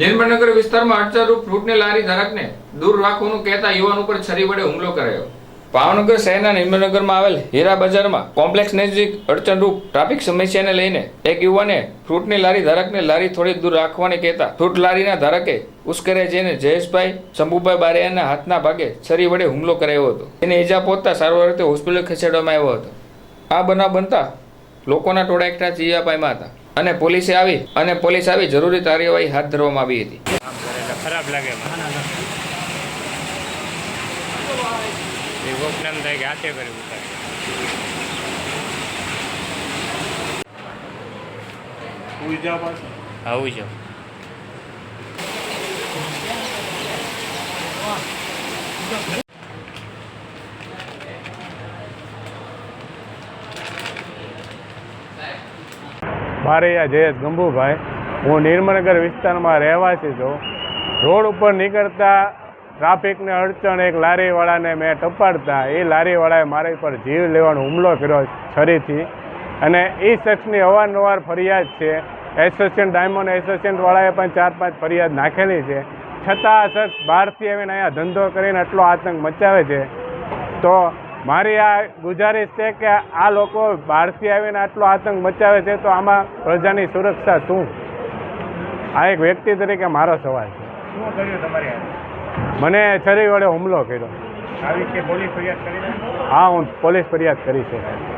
નિર્મળનગર વિસ્તારમાં અડચણરૂપ ફ્રૂટની લારી ધારકને દૂર રાખવાનું કહેતા યુવાન ઉપર છરી વડે હુમલો કરાયો. ભાવનગર શહેરના નિર્મળનગરમાં આવેલ હીરા બજારમાં કોમ્પ્લેક્સ નજીક અડચણરૂપ ટ્રાફિક સમસ્યાને લઈને એક યુવાને ફ્રૂટની લારી ધારકને લારી થોડી દૂર રાખવાની કહેતા ફ્રૂટ લારીના ધારકે ઉશ્કેરે જઈને જયેશભાઈ, શંભુભાઈ બારિયાના હાથના ભાગે છરી વડે હુમલો કરાયો હતો. તેને ઈજા પહોંચતા સારવાર રીતે હોસ્પિટલ ખસેડવામાં આવ્યો હતો. આ બનાવ બનતા લોકોના ટોળા એકઠા પામ્યા હતા. અને પોલીસે આવી, અને પોલીસ આવી જરૂરી કાર્યવાહી હાથ ધરવામાં આવી હતી. ખરાબ લાગે આવું છે બારૈયા જયેશ ગંભુભાઈ હું નિર્મળનગર વિસ્તારમાં રહેવાસી છું. રોડ ઉપર નીકળતા ટ્રાફિકને અડચણ એક લારીવાળાને મેં ટપાડતા. એ લારીવાળાએ મારી પર જીવ લેવાનો હુમલો કર્યો છરીથી. અને એ શખ્સની અવારનવાર ફરિયાદ છે. એસોસિયન્ટ ડાયમંડ એસોસિએશનવાળાએ પણ ચાર પાંચ ફરિયાદ નાખેલી છે. છતાં આ શખ્સ બહારથી આવીને અહીંયા ધંધો કરીને આટલો આતંક મચાવે છે. તો મારી આ ગુજારિશ છે કે આ લોકો બહારથી આવીને આટલો આતંક મચાવે છે તો આમાં પ્રજાની સુરક્ષા શું? આ એક વ્યક્તિ તરીકે મારો સવાલ છે. મને છરી વડે હુમલો કર્યો. હા હું પોલીસ ફરિયાદ કરી છે.